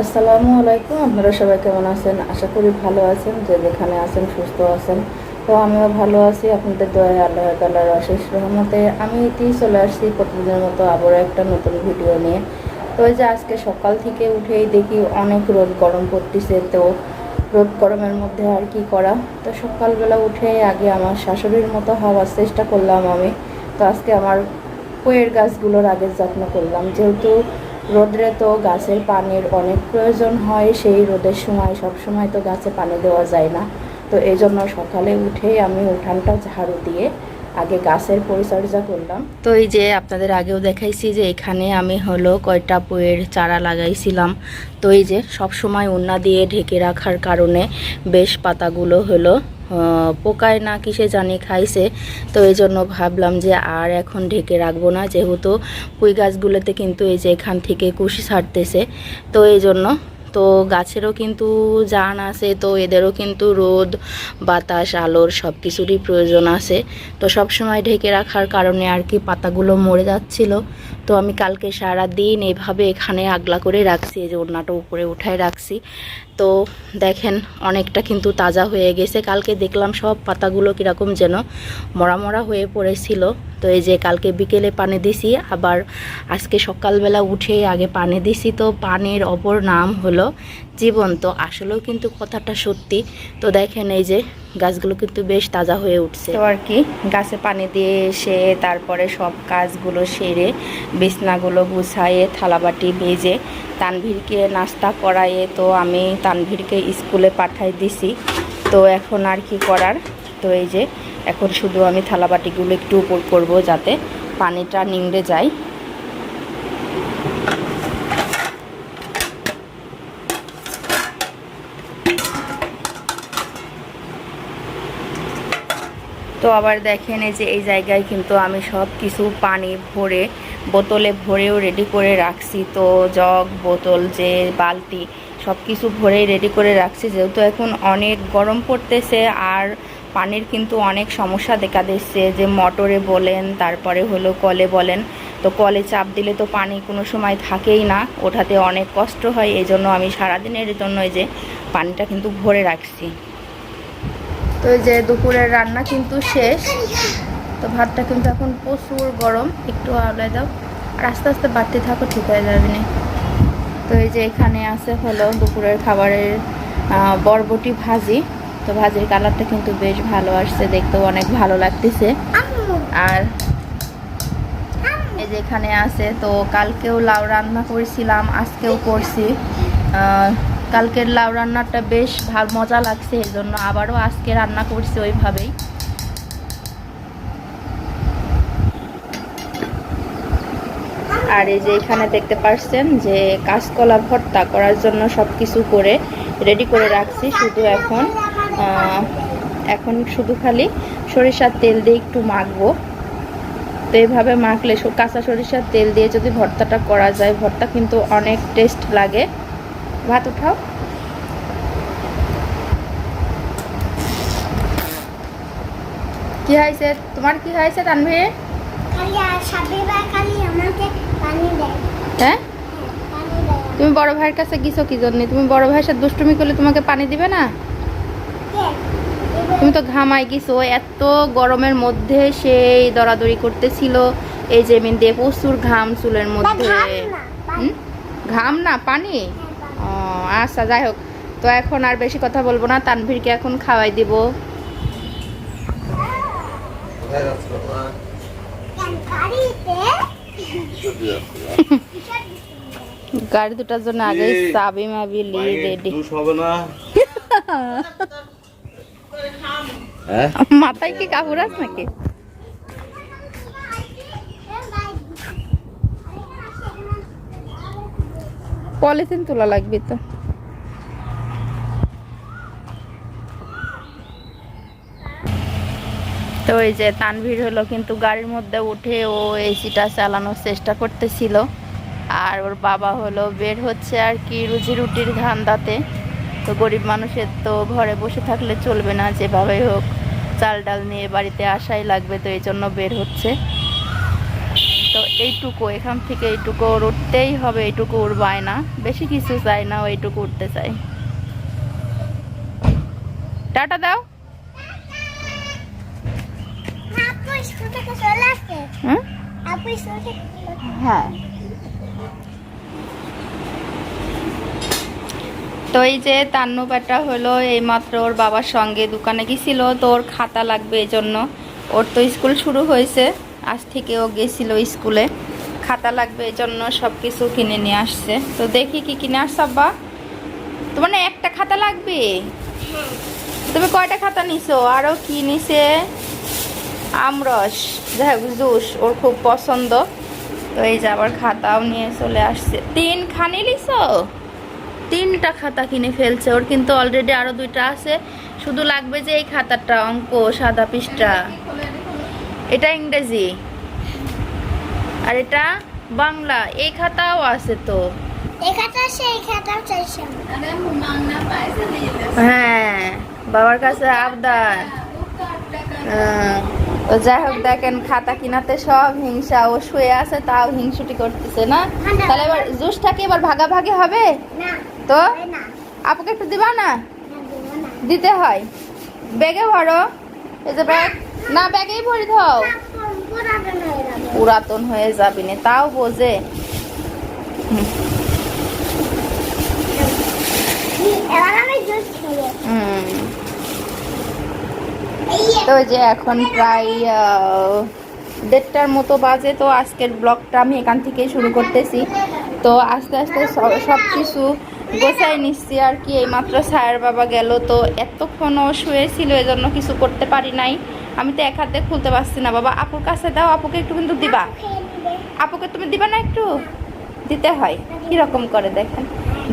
আসসালামু আলাইকুম, আপনারা সবাই কেমন আছেন? আশা করি ভালো আছেন, যে যেখানে আছেন সুস্থ আছেন। তো আমিও ভালো আছি, আপনাদের দয়া আল্লাহ তাল্লাহর অশেষ রহমতে। আমি ইতি চলে আসছি প্রতিদিনের মতো আবারও একটা নতুন ভিডিও নিয়ে। তো ওই যে আজকে সকাল থেকে উঠেই দেখি অনেক রোদ গরম পড়তেছে, তো রোদ গরমের মধ্যে আর কি করা? তো সকালবেলা উঠে আগে আমার শাশুড়ির মতো হওয়ার চেষ্টা করলাম আমি। তো আজকে আমার কয়ের গাছগুলোর আগে যত্ন করলাম। যেহেতু রোদ্রে তো গাছের পানির অনেক প্রয়োজন হয়, সেই রোদের সময় সব সময় তো গাছে পানি দেওয়া যায় না। তো এই জন্য সকালে উঠেই আমি উঠানটা ঝাড়ু দিয়ে আগে গাছের পরিচর্যা করলাম। তো এই যে আপনাদের আগেও দেখাইছি যে এখানে আমি হলো কয়টা পুয়ের চারা লাগাইছিলাম। তো এই যে সব সময় উন্না দিয়ে ঢেকে রাখার কারণে বেশ পাতাগুলো হলো পোকায় না কিসে জানি খাইছে। তো এই জন্য ভাবলাম যে আর এখন ঢেকে রাখব না, যেহেতু পুঁই গাছগুলোতে কিন্তু এই যে এখান থেকে কুশি ছাড়তেছে। তো এই জন্য, তো গাছেরও কিন্তু জান আছে, তো এদেরও কিন্তু রোদ, বাতাস, আলোর সব কিছুরই প্রয়োজন আছে। তো সব সময় ঢেকে রাখার কারণে আর কি পাতাগুলো মরে যাচ্ছিল। তো আমি কালকে সারা দিন এভাবে এখানে আগলা করে রাখছি, এই যে ওড়নাটা উপরে উঠায় রাখছি। তো দেখেন, অনেকটা কিন্তু তাজা হয়ে গেছে। কালকে দেখলাম সব পাতাগুলো কীরকম যেন মরা মরা হয়ে পড়েছিল। তো এই যে কালকে বিকেলে পানি দিছি, আবার আজকে সকালবেলা উঠে আগে পানি দিছি। তো পানির অপর নাম হলো জীবন তো আসলেও কিন্তু কথাটা সত্যি। তো দেখেন এই যে গাছগুলো কিন্তু বেশ তাজা হয়ে উঠছে। তো আর কি, গাছে পানি দিয়ে এসে তারপরে সব কাজগুলো সেরে বিছনাগুলো গুছাইয়ে থালাবাটি ভেজে তানভীরকে নাস্তা করাইয়ে তো আমি তানভীরকে স্কুলে পাঠাই দিছি। তো এখন আর কি করার? তো এই যে, এখন শুধু আমি থালাবাটিগুলো একটু উপর করব যাতে পানিটা নিংড়ে যায়। তো আবার দেখেন এই যে, এই জায়গায় কিন্তু আমি সব কিছু পানি ভরে, বোতলে ভরেও রেডি করে রাখছি। তো জগ, বোতল, যে বালতি সব কিছু ভরেই রেডি করে রাখছি। যেহেতু এখন অনেক গরম পড়তেছে আর পানির কিন্তু অনেক সমস্যা দেখা দিচ্ছে। যে মোটরে বলেন, তারপরে হলো কলে বলেন, তো কলে চাপ দিলে তো পানি কোনো সময় থাকেই না। ওঠাতে অনেক কষ্ট হয় এই জন্য আমি সারাদিনের জন্য এই যে পানিটা কিন্তু ভরে রাখছি। তো এই যে দুপুরের রান্না কিন্তু শেষ। তো ভাতটা কিন্তু এখন প্রচুর গরম। একটু আলাদা দাও। আর আস্তে আস্তে বাড়তে থাকো, ঠিক হয়ে যাবে। না তো এই যে এখানে আছে হলো দুপুরের খাবারের বরবটি ভাজি। তো ভাজির কালারটা কিন্তু বেশ ভালো আসছে, দেখতেও অনেক ভালো লাগতেছে। আর এই যে এখানে আছে, তো কালকেও লাউ রান্না করেছিলাম, আজকেও করছি। কালকের লাউ রান্নাটা বেশ ভালো মজা লাগছে এই জন্য আবারও আজকে রান্না করছি ওইভাবেই আর এই যে এখানে দেখতে পাচ্ছেন যে কাঁচকলা ভর্তা করার জন্য সব কিছু করে রেডি করে রাখছি, শুধু এখন এখন শুধু খালি সরিষার তেল দিয়ে একটু মাখবো। তো এইভাবে মাখলে কাঁচা সরিষার তেল দিয়ে যদি ভর্তাটা করা যায়, ভর্তা কিন্তু অনেক টেস্ট লাগে। ভাত উঠাও। কি হয়েছে? তোমার কি হয়েছে, তানভীর? হ্যাঁ? তুমি বড় ভাইয়ের কাছে গেছো কি জন্য? তুমি বড় ভাইয়ের সাথে দুষ্টুমি করলে তোমাকে পানি দিবে না? তুমি তো ঘামাই গেছো এত গরমের মধ্যে সেই দরাদরি করতেছিল। এই যে মিন দিয়ে প্রচুর ঘাম চুলের মধ্যে। ঘাম না পানি। ও আচ্ছা যাই হোক। তো এখন আর বেশি কথা বলব না তানভীরকে এখন খাওয়াই দিব। গাড়িতে গাড়ি দুটার জন্য আগে চাবি মাবি লি রেডি হবে না। হ্যাঁ? মাথায় কি কাপড় আছে নাকি? পলিথিন তোলা লাগবে তো। তো এই যে তানভীর হলো কিন্তু গাড়ির মধ্যে উঠে ও এসিটা চালানোর চেষ্টা করতেছিল। আর ওর বাবা হলো বের হচ্ছে আর কি রুজি রুটির ধান্দাতে। তো গরিব মানুষের তো ঘরে বসে থাকলে চলবে না যেভাবে হোক চাল ডাল নিয়ে বাড়িতে আসাই লাগবে, তো এই জন্য বের হচ্ছে। তো এইটুকু, এখান থেকে এইটুকু ওর উঠতেই হবে, এইটুকু ওর বায় না বেশি কিছু চাই না, ও এইটুকু উঠতে চাই টাটা দাও আপু স্কুল থেকে চলে আসছে হুম আপু স্কুল থেকে হ্যাঁ। তো এই যে তান্নু ব্যাটা হলো এইমাত্র ওর বাবার সঙ্গে দোকানে গেছিল তো ওর খাতা লাগবে এই জন্য ওর তো স্কুল শুরু হয়েছে আজ থেকে ও গেছিল স্কুলে। খাতা লাগবে এই জন্য সব কিছু কিনে নিয়ে আসছে। তো দেখি কি কিনে আসছ আব্বা। তোমার না একটা খাতা লাগবে? তুমি কয়টা খাতা নিছো? আরও কি নিছে? আমরস যাই হোক জুস ওর খুব পছন্দ। তো এই যে আবার খাতাও নিয়ে চলে আসছে। তিন খানি লিছো? তিনটা খাতা কিনে ফেলছে ওর কিন্তু অলরেডি আরও দুইটা আছে। শুধু লাগবে যে এই খাতাটা অঙ্ক সাদা পৃষ্ঠা। এটা ইংরেজি। আর এটা বাংলা এই খাতাও আছে তো। এই খাতা সেই খাতাও চাইছে হ্যাঁ বাবার কাছে আবদার। হ্যাঁ, তো যাই হোক দেখেন খাতা কিনাতে সব হিংসা ও শুয়ে আছে তাও হিংসুটি করতেছে না? তাহলে এবার জুসটাকে এবার ভাগাভাগি হবে? তো? আপুকে একটু দিবা না? দিতে হয়। ব্যাগে ভরো। এই যে ব্যাগ। না ব্যাগেই ভরি দাও পুরাতন হয়ে যাবে। পুরাতন হয়ে যাবি না তাও বোঝে। হুম, এবার আমি জুস খাব হুম এই তো যে এখন প্রায় দেড়টার মতো বাজে, তো আজকের ব্লগটা আমি এখান থেকেই শুরু করতেছি। তো আস্তে আস্তে সব কিছু গোছাই নিচ্ছি আর কি। এইমাত্র সায়ের বাবা গেল, তো এতক্ষণ ও শুয়েছিল এজন্য কিছু করতে পারি নাই। আমি তো এক হাতে খুলতে পারছি না। বাবা, আপুর কাছে দাও, আপুকে একটু কিন্তু দিবা। আপুকে তুমি দিবা না একটু? দিতে হয়। কীরকম করে দেখেন।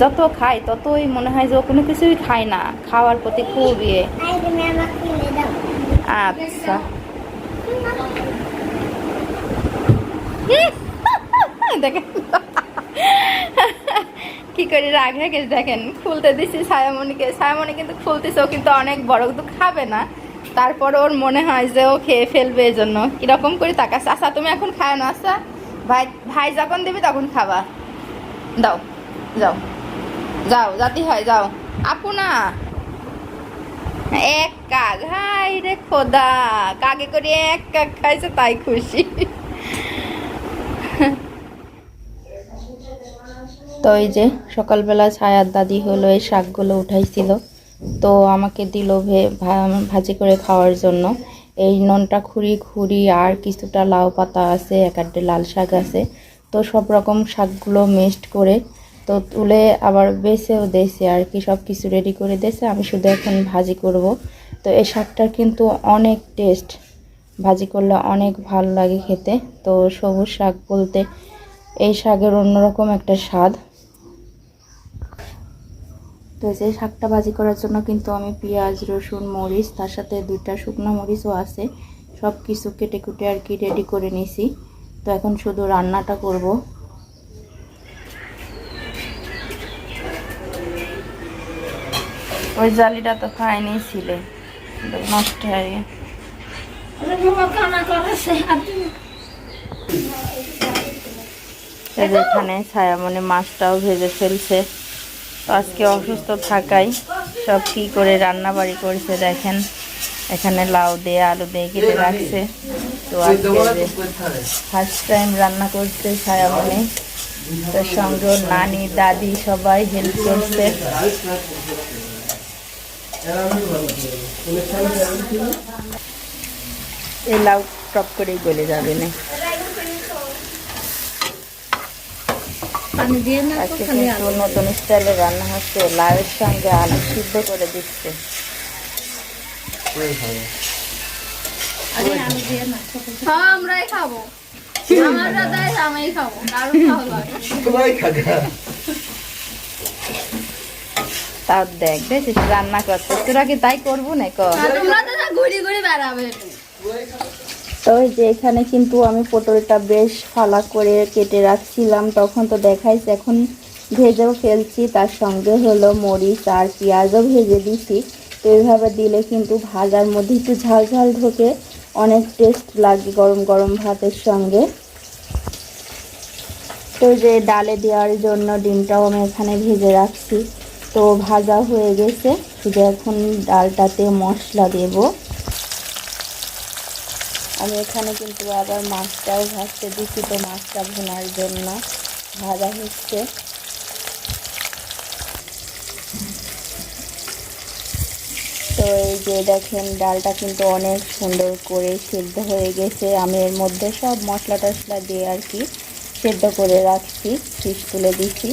যত খায় ততই মনে হয় যে ও কোনো কিছুই খায় না। খাওয়ার প্রতি খুব ইয়ে। আচ্ছা। দেখেন। কি করে, রাগ হয়ে দেখেন। খুলতে দিছি ছায়ামণিকে ছায়ামণি কিন্তু খুলতেছে, ও কিন্তু অনেক বড়, কিন্তু খাবে না। তারপর ওর মনে হয় যে ও খেয়ে ফেলবে এই জন্য কীরকম করে তাকাচ্ছে আচ্ছা তুমি এখন খায় না আচ্ছা। ভাই ভাই যখন দিবি তখন খাবা। দাও, যাও। যাও, যাতে হয়, যাও। আপু না। এক কাক। হাই রে খোদা, কাকে করে এক কাক খাইছে তাই খুশি। তো এই যে সকালবেলা ছায়ার দাদি হলো, এই শাকগুলো উঠাইছিল। তো আমাকে দিল ভাজি করে খাওয়ার জন্য। এই ননটা খুঁড়ি খুঁড়ি আর কিছুটা লাউ পাতা আছে, এক লাল শাক আছে। তো সব রকম শাকগুলো মিক্সড করে তো তুলে আবার বেছেও দিয়েছে আর কি সব কিছু রেডি করে দিয়েছে আমি শুধু এখন ভাজি করব। তো এই শাকটার কিন্তু অনেক টেস্ট ভাজি করলে অনেক ভালো লাগে খেতে। তো সবুজ শাক বলতে এই শাকের অন্যরকম একটা স্বাদ। তো যে শাকটা ভাজি করার জন্য কিন্তু আমি পেঁয়াজ, রসুন, মরিচ, তার সাথে দুইটা শুকনো মরিচও আছে। সব কিছু কেটে কুটে আর কি রেডি করে নিছি। তো এখন শুধু রান্নাটা করব। ওই জালিটা তো খায়নি ছিলে। নষ্ট হয়ে গেছে। এখানে ছায়ামনে মাছটাও ভেজে ফেলছে। তো আজকে অসুস্থ থাকাই সব কি করে রান্না বাড়ি করেছে দেখেন। এখানে লাউ দিয়ে আলু দিয়ে কেটে রাখছে। তো আজকে ফার্স্ট টাইম রান্না করছে ছায়ামনে তার সঙ্গে নানি দাদি সবাই হেল্প করছে। এই লাউ টপ করেই গলে যাবে না। নতুন স্টাইলে রান্না হচ্ছে লাউয়ের সঙ্গে আলু সিদ্ধ করে দিচ্ছে। হ্যাঁ আমরাই খাব। আমরা দেয় আমি খাব কারণ ভালো লাগে সবাই খাবে। তাও দেখ দেখছিস রান্না করতে তোরা কি তাই করব না কর? তো ওই যে এখানে কিন্তু আমি পটলটা বেশ ফালা করে কেটে রাখছিলাম তখন তো দেখাইছে এখন ভেজেও ফেলছি তার সঙ্গে হলো মরিচ আর পেঁয়াজও ভেজে দিছি। তো এইভাবে দিলে কিন্তু ভাজার মধ্যে একটু ঝাল ঝাল ঢোকে অনেক টেস্ট লাগে গরম গরম ভাতের সঙ্গে। তো যে ডালে দেওয়ার জন্য ডিমটাও আমি এখানে ভেজে রাখছি। তো ভাজা হয়ে গেছে। শুধু এখন ডালটাতে মশলা দেব। আমি এখানে কিন্তু আবার মাছটাও ভাজতে দিচ্ছি তো মাছটা ভোনার জন্য। ভাজা হচ্ছে। তো এই যে দেখেন, ডালটা কিন্তু অনেক সুন্দর করে সেদ্ধ হয়ে গেছে। আমি এর মধ্যে সব মশলা টশলা দিয়ে আর কি সেদ্ধ করে রাখছি ফিশ তুলে দিচ্ছি